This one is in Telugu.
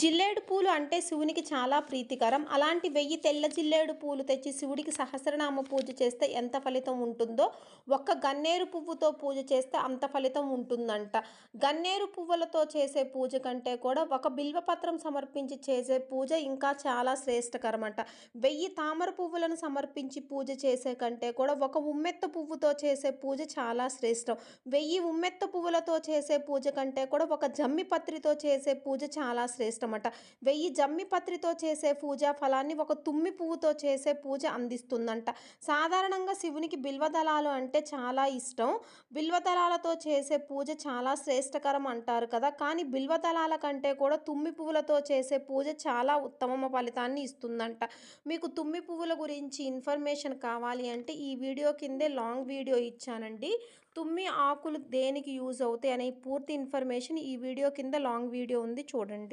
జిల్లేడు పూలు అంటే శివునికి చాలా ప్రీతికరం. అలాంటి వెయ్యి తెల్ల జిల్లేడు పూలు తెచ్చి శివుడికి సహస్రనామ పూజ చేస్తే ఎంత ఫలితం ఉంటుందో ఒక్క గన్నేరు పువ్వుతో పూజ చేస్తే అంత ఫలితం ఉంటుందంట. గన్నేరు పువ్వులతో చేసే పూజ కంటే కూడా ఒక బిల్వపత్రం సమర్పించి చేసే పూజ ఇంకా చాలా శ్రేష్టకరమంట. వెయ్యి తామర పువ్వులను సమర్పించి పూజ చేసే కంటే కూడా ఒక ఉమ్మెత్త పువ్వుతో చేసే పూజ చాలా శ్రేష్టం. వెయ్యి ఉమ్మెత్త పువ్వులతో చేసే పూజ కంటే కూడా ఒక జమ్మి పత్రితో చేసే పూజ చాలా ఇష్టమట. వెయ్యి జమ్మి పత్రితో చేసే పూజ ఫలాన్ని ఒక తుమ్మి పువ్వుతో చేసే పూజ అందిస్తుందంట. సాధారణంగా శివునికి బిల్వదళాలు అంటే చాలా ఇష్టం. బిల్వదళాలతో చేసే పూజ చాలా శ్రేష్టకరం అంటారు కదా. కానీ బిల్వదళాల కంటే కూడా తుమ్మి పువ్వులతో చేసే పూజ చాలా ఉత్తమ ఫలితాన్ని ఇస్తుందంట. మీకు తుమ్మి పువ్వుల గురించి ఇన్ఫర్మేషన్ కావాలి అంటే ఈ వీడియో కిందే లాంగ్ వీడియో ఇచ్చానండి. తుమ్మి ఆకులు దేనికి యూజ్ అవుతాయి అనే పూర్తి ఇన్ఫర్మేషన్ ఈ వీడియో కింద లాంగ్ వీడియో ఉంది చూడండి.